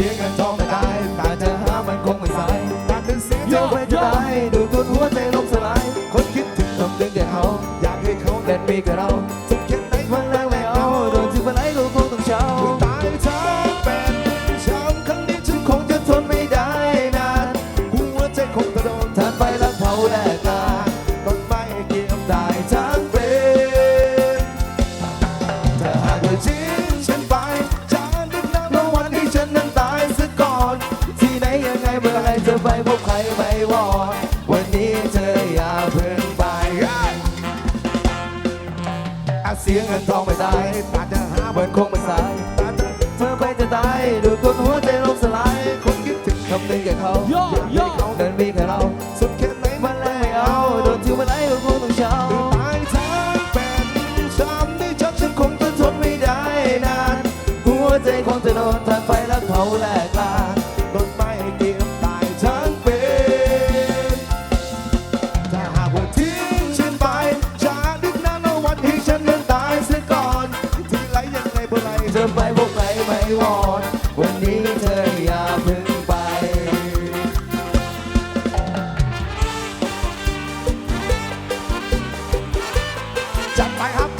สียเงินทองไม่ได้แต่จะหามันคงไม่สายการเป็นเสียโยกไปจะได้ดูตัวหัวใจลมสลาย คนคิดถึงทำดึงแต่เขา อยากให้เขาเล่นมีกับเราสุขแค่ไหนวันแรกไม่เอาโดนที่วันไหนลูกคงต้องเช้าตายทั้งเป็นช้ำครั้งนี้ฉันคงจะทนไม่ได้นานหัวใจคงกระโดดทานไปแล้วเผาแลกลาต้นไม้เกี่ยวตายทั้งเป็นถ้าหากว่าทิ้ง เสียเงินทองไม่ได้ตาจะหาเหมือนคงไม่สายตาจะเธอไปจะตายดูตัวหัวใจลมสลาย คนคิดถึงคำนึงแก่เขาโย่โย่เขาเดินมีแค่เรา สุดแค่ไหนมันแลกไม่เอา โดนที่วันไหนก็คงต้องเช้าตายทั้งเป็นช้ำที่ฉันฉันคงคงจะทนไม่ได้นาน หัวใจคงจะโดนทานไฟแล้วเผาแหลก ตายเสียก่อน ที่ไรยังไงเมื่อไรเธอไปพวกไหนไม่วอน วันนี้เธออย่าเพึ่งไป จัดไปครับ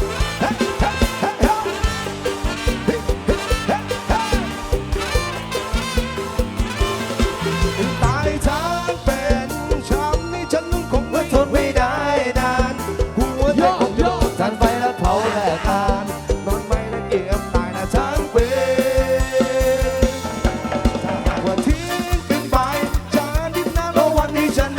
i'm Janeiro.